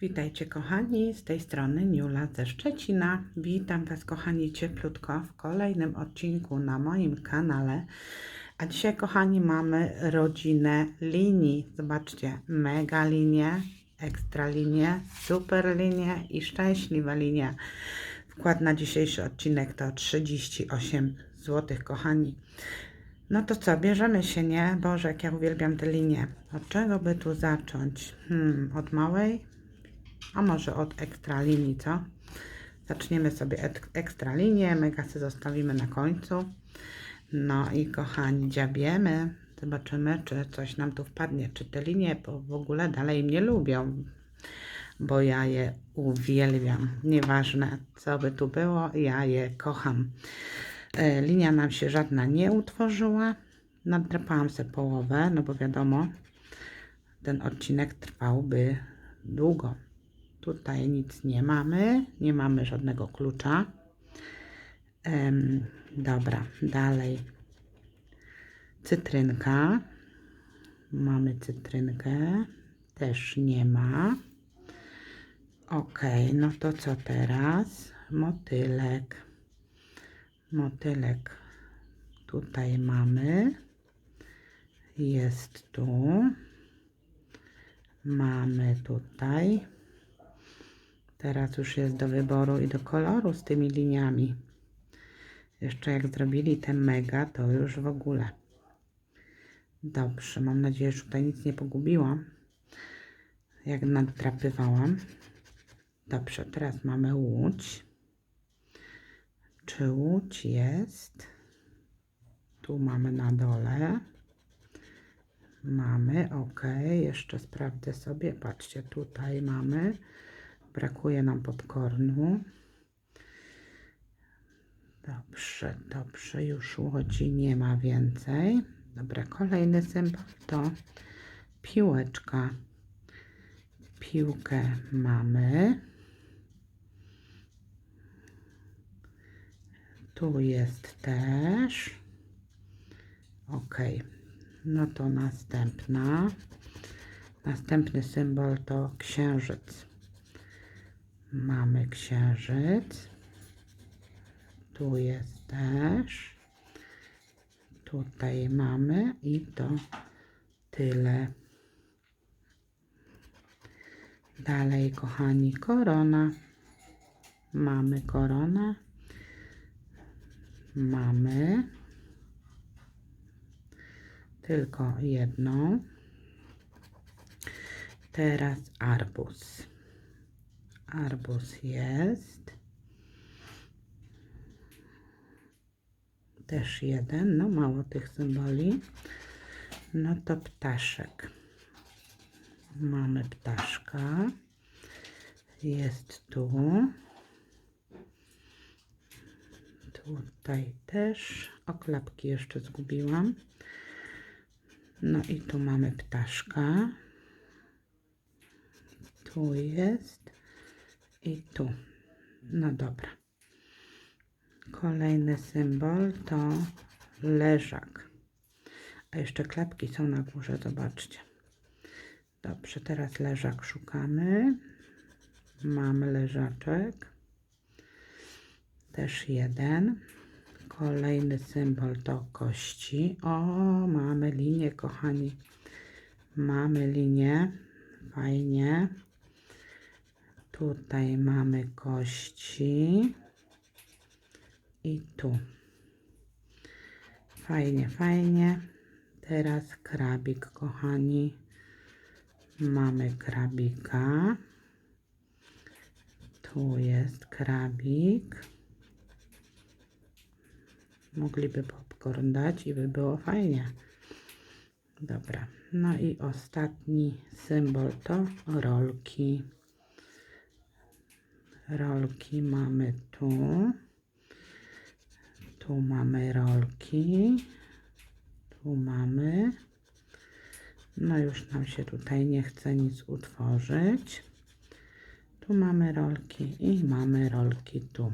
Witajcie kochani, z tej strony Niula ze Szczecina. Witam Was kochani cieplutko w kolejnym odcinku na moim kanale. A dzisiaj kochani mamy rodzinę linii. Zobaczcie, mega linie, ekstra linie, super linie i szczęśliwe linie. Wkład na dzisiejszy odcinek to 38 zł kochani. No to co, bierzemy się, nie? Boże, jak ja uwielbiam te linie. Od czego by tu zacząć? Hmm, od małej? A może od ekstra linii, co? Zaczniemy sobie ek- ekstra linię, megasy zostawimy na końcu. No i kochani, dziabiemy. Zobaczymy, czy coś nam tu wpadnie, czy te linie bo w ogóle dalej mnie lubią, bo ja je uwielbiam. Nieważne, co by tu było, ja je kocham. E, Linia nam się żadna nie utworzyła. Nadrapałam sobie połowę, no bo wiadomo, ten odcinek trwałby długo. Tutaj nic nie mamy, nie mamy żadnego klucza. Em, dobra, dalej. Cytrynka. Mamy cytrynkę. Też nie ma. Ok, no to co teraz? Motylek. Motylek tutaj mamy. Jest tu. Mamy tutaj. Teraz już jest do wyboru i do koloru z tymi liniami. Jeszcze jak zrobili te mega, to już w ogóle. Dobrze, mam nadzieję, że tutaj nic nie pogubiłam. Jak nadrapywałam. Dobrze, teraz mamy łódź. Czy łódź jest? Tu mamy na dole. Mamy, ok. Jeszcze sprawdzę sobie. Patrzcie, tutaj mamy. Brakuje nam popcornu. Dobrze, dobrze. Już łodzi nie ma więcej. Dobra, kolejny symbol to piłeczka. Piłkę mamy. Tu jest też. Ok. No to następna. Następny symbol to księżyc. Mamy księżyc. Tu jest też. Tutaj mamy i to tyle. Dalej, kochani, korona. Mamy koronę. Mamy tylko jedną. Teraz arbuz. Arbuz jest. Też jeden, no mało tych symboli. No to ptaszek. Mamy ptaszka. Jest tu. Tutaj też. Oklapki jeszcze zgubiłam. No i tu mamy ptaszka. Tu jest. I tu. No dobra. Kolejny symbol to leżak. A jeszcze klapki są na górze, zobaczcie. Dobrze, teraz leżak szukamy. Mamy leżaczek. Też jeden. Kolejny symbol to kości. O, mamy linię, kochani. Mamy linię. Fajnie. Tutaj mamy kości. I tu. Fajnie, fajnie. Teraz krabik, kochani. Mamy krabika. Tu jest krabik. Mogliby popcorn dać i by było fajnie. Dobra. No i ostatni symbol to rolki. Rolki mamy tu. Tu mamy rolki. Tu mamy. No już nam się tutaj nie chce nic utworzyć. Tu mamy rolki i mamy rolki tu.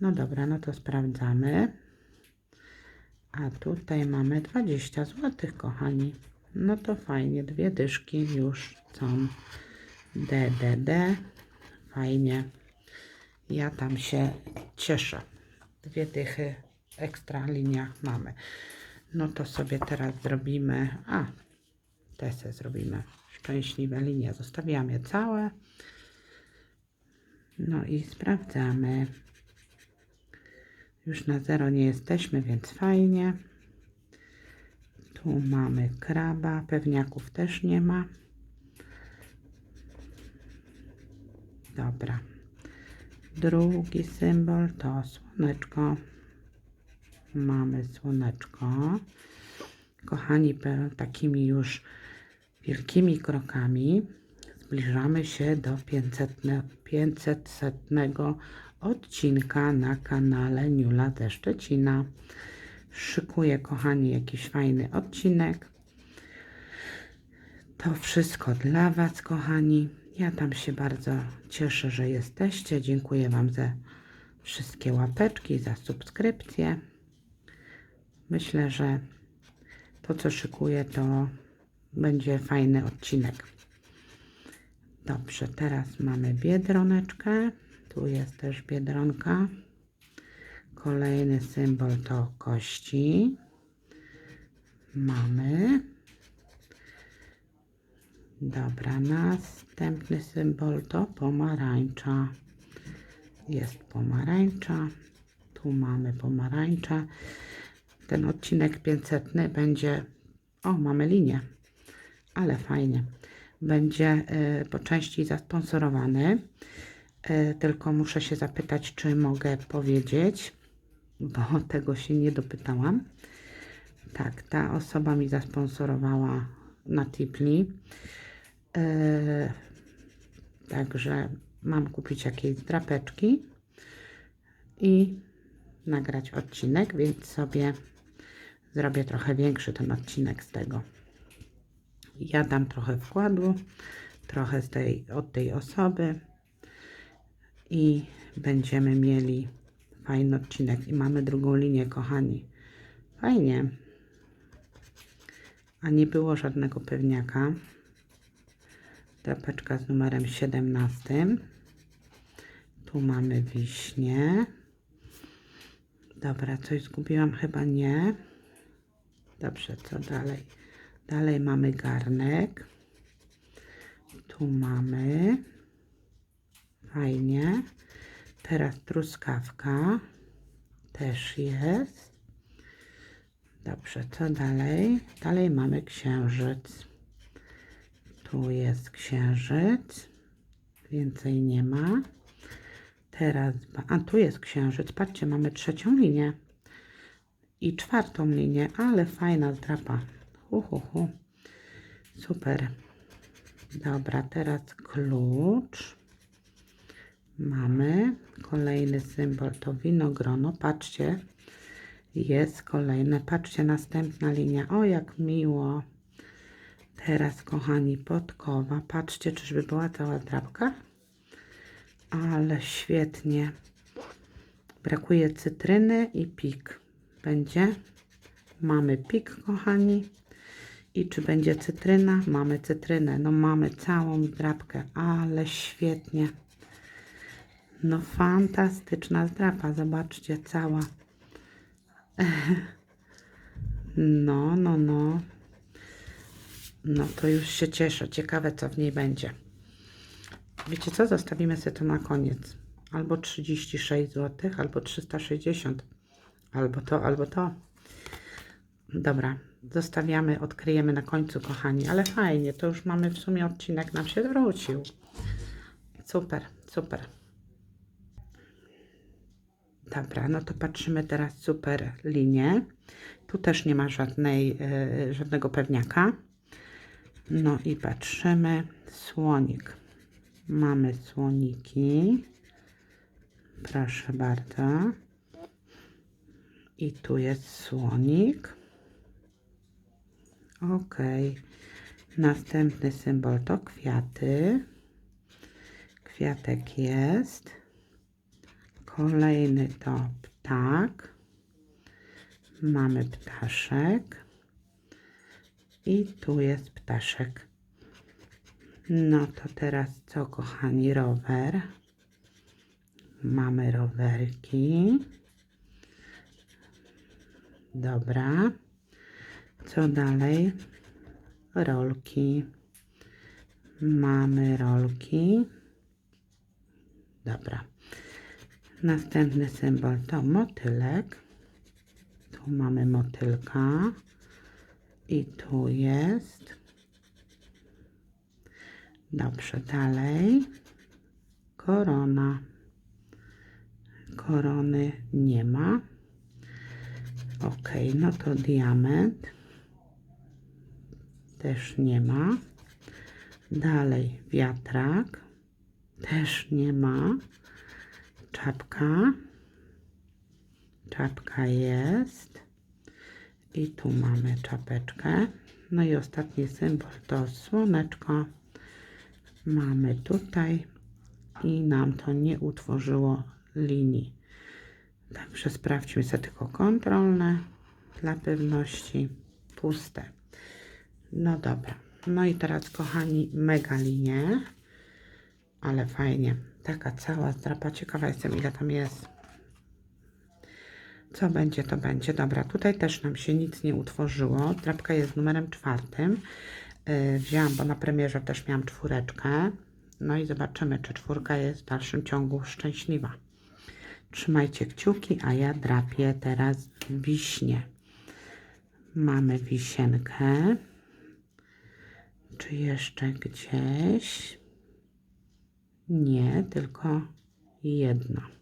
No dobra, no to sprawdzamy. A tutaj mamy 20 zł, kochani. No to fajnie, dwie dyszki już są DDD. Fajnie. Ja tam się cieszę. Dwie dychy ekstra linia mamy. No to sobie teraz zrobimy. A, te se zrobimy. Szczęśliwe linie. Zostawiam je całe. No i sprawdzamy. Już na zero nie jesteśmy, więc fajnie. Tu mamy kraba, pewniaków też nie ma. Dobra. Drugi symbol to słoneczko. Mamy słoneczko. Kochani, takimi już wielkimi krokami zbliżamy się do 500, 500 setnego odcinka na kanale Niula ze Szczecina. Szykuję, kochani, jakiś fajny odcinek. To wszystko dla Was, kochani. Ja tam się bardzo cieszę, że jesteście. Dziękuję Wam za wszystkie łapeczki, za subskrypcję. Myślę, że to, co szykuję, to będzie fajny odcinek. Dobrze, teraz mamy biedroneczkę. Tu jest też biedronka. Kolejny symbol to kości. Mamy. Dobra, następny symbol to pomarańcza. Jest pomarańcza. Tu mamy pomarańcza. Ten odcinek 500 będzie. O, mamy linię. Ale fajnie. Będzie y, po części zasponsorowany. Y, tylko muszę się zapytać, czy mogę powiedzieć, bo tego się nie dopytałam. Tak, ta osoba mi zasponsorowała na Tipli. E, Także mam kupić jakieś drapeczki i nagrać odcinek, więc sobie zrobię trochę większy ten odcinek z tego. Ja dam trochę wkładu, trochę z tej, od tej osoby i będziemy mieli fajny odcinek. I mamy drugą linię, kochani. Fajnie. A nie było żadnego pewniaka. Drapeczka z numerem 17. Tu mamy wiśnie. Dobra, coś zgubiłam? Chyba nie. Dobrze, co dalej? Dalej mamy garnek. Tu mamy. Fajnie. Teraz truskawka. Też jest. Dobrze, co dalej? Dalej mamy księżyc. Tu jest księżyc. Więcej nie ma. Teraz, a tu jest księżyc. Patrzcie, mamy trzecią linię i czwartą linię, ale fajna zdrapa. Hu, hu, hu. Super. Dobra, teraz klucz. Mamy kolejny symbol, to winogrono. Patrzcie, jest kolejne. Patrzcie, następna linia. O, jak miło. Teraz, kochani, podkowa. Patrzcie, czyżby była cała drapka? Ale świetnie. Brakuje cytryny i pik. Będzie? Mamy pik, kochani. I czy będzie cytryna? Mamy cytrynę. No mamy całą drapkę, ale świetnie. No fantastyczna zdrapa. Zobaczcie, cała. No, no, no. No to już się cieszę. Ciekawe, co w niej będzie. Wiecie co? Zostawimy sobie to na koniec. Albo 36 zł, albo 360. Albo to, albo to. Dobra, zostawiamy, odkryjemy na końcu, kochani. Ale fajnie, to już mamy w sumie odcinek nam się wrócił. Super, super. Dobra, no to patrzymy teraz super linię. Tu też nie ma żadnej, e, żadnego pewniaka. No i patrzymy. Słonik. Mamy słoniki. Proszę bardzo. I tu jest słonik. Ok. Następny symbol to kwiaty. Kwiatek jest. Kolejny to ptak. Mamy ptaszek. I tu jest ptaszek. No to teraz co, kochani, rower. Mamy rowerki. Dobra. Co dalej? Rolki. Mamy rolki. Dobra. Następny symbol to motylek. Tu mamy motylka. I tu jest. Dobrze, dalej. Korona. Korony nie ma. Ok, no to diament. Też nie ma. Dalej wiatrak. Też nie ma. Czapka. Czapka jest. I tu mamy czapeczkę. No i ostatni symbol to słoneczko. Mamy tutaj i nam to nie utworzyło linii. Także sprawdźmy sobie tylko kontrolne dla pewności puste. No dobra. No i teraz kochani mega linie. Ale fajnie. Taka cała zdrapa. Ciekawa jestem ile tam jest. Co będzie, to będzie. Dobra, tutaj też nam się nic nie utworzyło. Drapka jest numerem czwartym. Yy, wzięłam, bo na premierze też miałam czwóreczkę. No i zobaczymy, czy czwórka jest w dalszym ciągu szczęśliwa. Trzymajcie kciuki, a ja drapię teraz wiśnie. Mamy wisienkę. Czy jeszcze gdzieś? Nie, tylko jedna.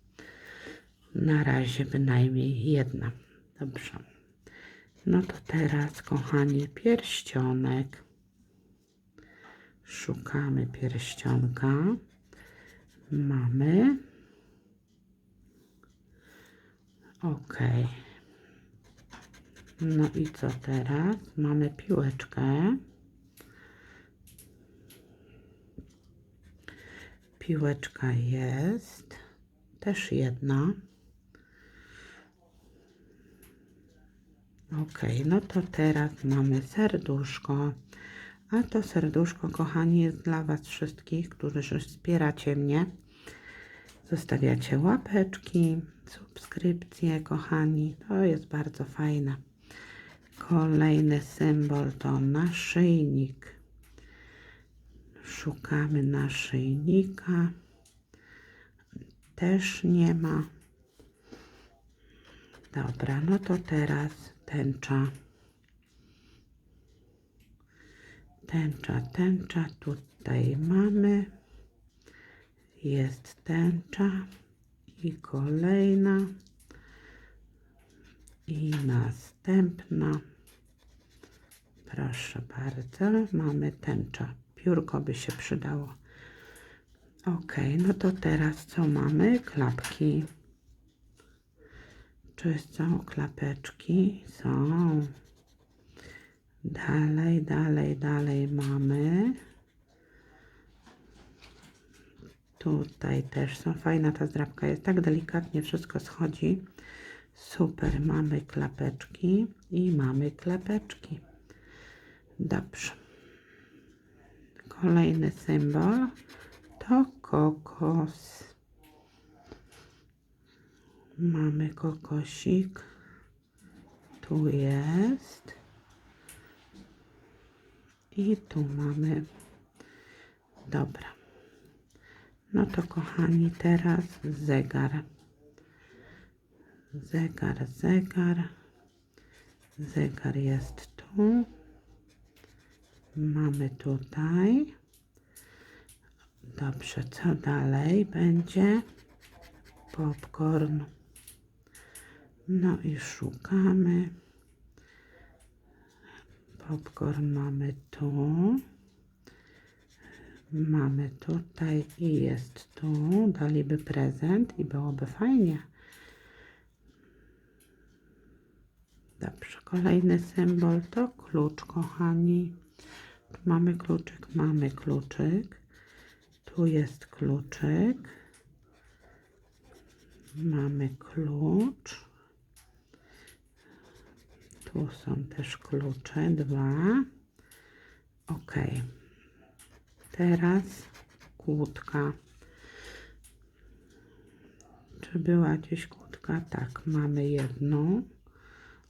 Na razie bynajmniej jedna. Dobrze. No to teraz, kochani, pierścionek. Szukamy pierścionka. Mamy. Ok. No i co teraz? Mamy piłeczkę. Piłeczka jest. Też jedna. Ok, no to teraz mamy serduszko. A to serduszko, kochani, jest dla Was wszystkich, którzy wspieracie mnie. Zostawiacie łapeczki, subskrypcje, kochani. To jest bardzo fajne. Kolejny symbol to naszyjnik. Szukamy naszyjnika. Też nie ma. Dobra, no to teraz tęcza. Tęcza, tęcza. Tutaj mamy. Jest tęcza. I kolejna. I następna. Proszę bardzo, mamy tęcza. Piórko by się przydało. Ok, no to teraz co mamy? Klapki. Czy są klapeczki? Są. Dalej, dalej, dalej mamy. Tutaj też są. Fajna ta zdrabka jest. Tak delikatnie wszystko schodzi. Super. Mamy klapeczki i mamy klepeczki. Dobrze. Kolejny symbol to kokos. Mamy kokosik. Tu jest. I tu mamy. Dobra. No to kochani, teraz zegar. Zegar, zegar. Zegar jest tu. Mamy tutaj. Dobrze, co dalej będzie? Popcorn. No i szukamy. Popcorn mamy tu. Mamy tutaj i jest tu. Daliby prezent i byłoby fajnie. Dobrze, kolejny symbol to klucz, kochani. Tu mamy kluczyk, mamy kluczyk. Tu jest kluczyk. Mamy klucz. Tu są też klucze, dwa. Ok. Teraz kłódka. Czy była gdzieś kłódka? Tak, mamy jedną.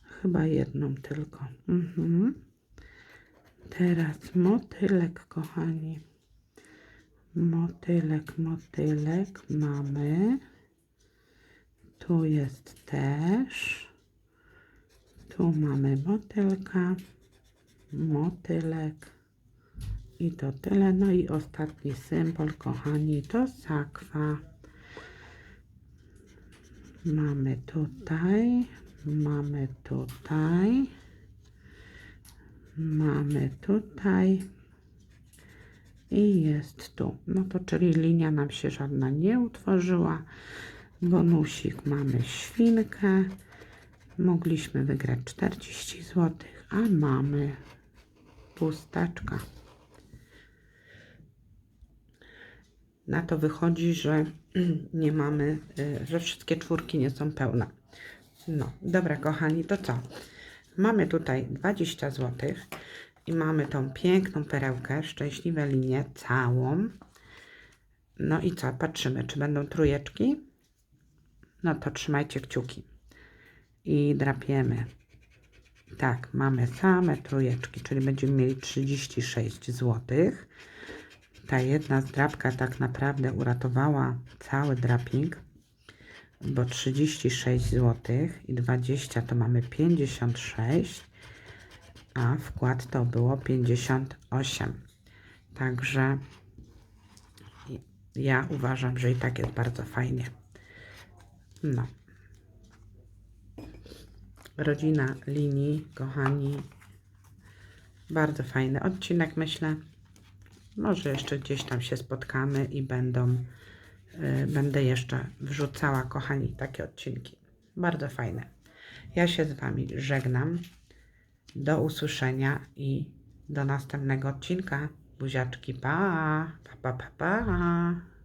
Chyba jedną tylko. Mhm. Teraz motylek, kochani. Motylek, motylek mamy. Tu jest też. Tu mamy motylka, motylek. I to tyle. No i ostatni symbol, kochani, to sakwa. Mamy tutaj, mamy tutaj, mamy tutaj i jest tu. No to czyli linia nam się żadna nie utworzyła. Bonusik mamy świnkę. Mogliśmy wygrać 40 zł, a mamy pustaczka. Na to wychodzi, że nie mamy, y, że wszystkie czwórki nie są pełne. No, dobra, kochani, to co? Mamy tutaj 20 zł i mamy tą piękną perełkę, szczęśliwe linie, całą. No i co? Patrzymy, czy będą trójeczki. No to trzymajcie kciuki i drapiemy. Tak, mamy same trójeczki, czyli będziemy mieli 36 zł. Ta jedna zdrabka tak naprawdę uratowała cały draping, bo 36 zł i 20 to mamy 56, a wkład to było 58. Także ja uważam, że i tak jest bardzo fajnie. No. Rodzina linii, kochani. Bardzo fajny odcinek, myślę. Może jeszcze gdzieś tam się spotkamy i będą, y, będę jeszcze wrzucała, kochani, takie odcinki. Bardzo fajne. Ja się z Wami żegnam. Do usłyszenia i do następnego odcinka. Buziaczki, pa, pa, pa, pa. pa.